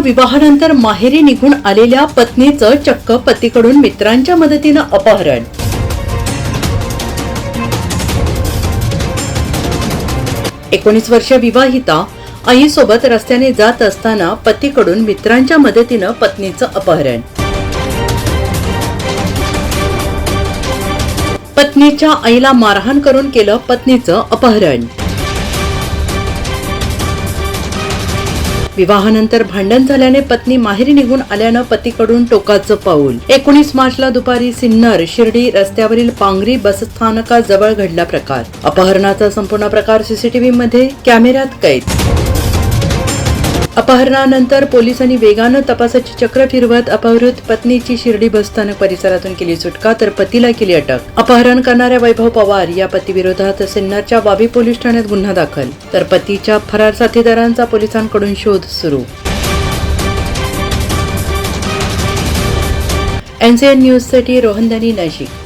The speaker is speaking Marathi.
विवाहानंतर माहेरी निघून आलेल्या पत्नीचं चक्क पतीकडून मित्रांच्या मदतीनं अपहरण. एकोणीस वर्ष विवाहिता आईसोबत रस्त्याने जात असताना पतीकडून मित्रांच्या मदतीनं पत्नीचं अपहरण. पत्नीच्या आईला मारहाण करून केलं पत्नीचं अपहरण. विवाहानंतर भांडण झाल्याने पत्नी माहेरी निघून आल्यानं पतीकडून टोकाचं पाऊल. एकोणीस मार्चला दुपारी सिन्नर शिर्डी रस्त्यावरील पांगरी बसस्थानकाजवळ घडला प्रकार. अपहरणाचा संपूर्ण प्रकार सीसीटीव्ही मध्ये कॅमेऱ्यात कैद अपहरणानंतर पोलिसांनी वेगानं तपासाची चक्र फिरवत अपहृत पत्नीची शिर्डी बसस्थानक परिसरातून केली सुटका तर पतीला केली अटक. अपहरण करणाऱ्या वैभव पवार या पतीविरोधात सिन्नरच्या वाबी पोलीस ठाण्यात गुन्हा दाखल. तर पतीच्या फरार साथीदारांचा पोलिसांकडून शोध सुरू. एनसीएन न्यूजसाठी रोहनदानी नाशिक.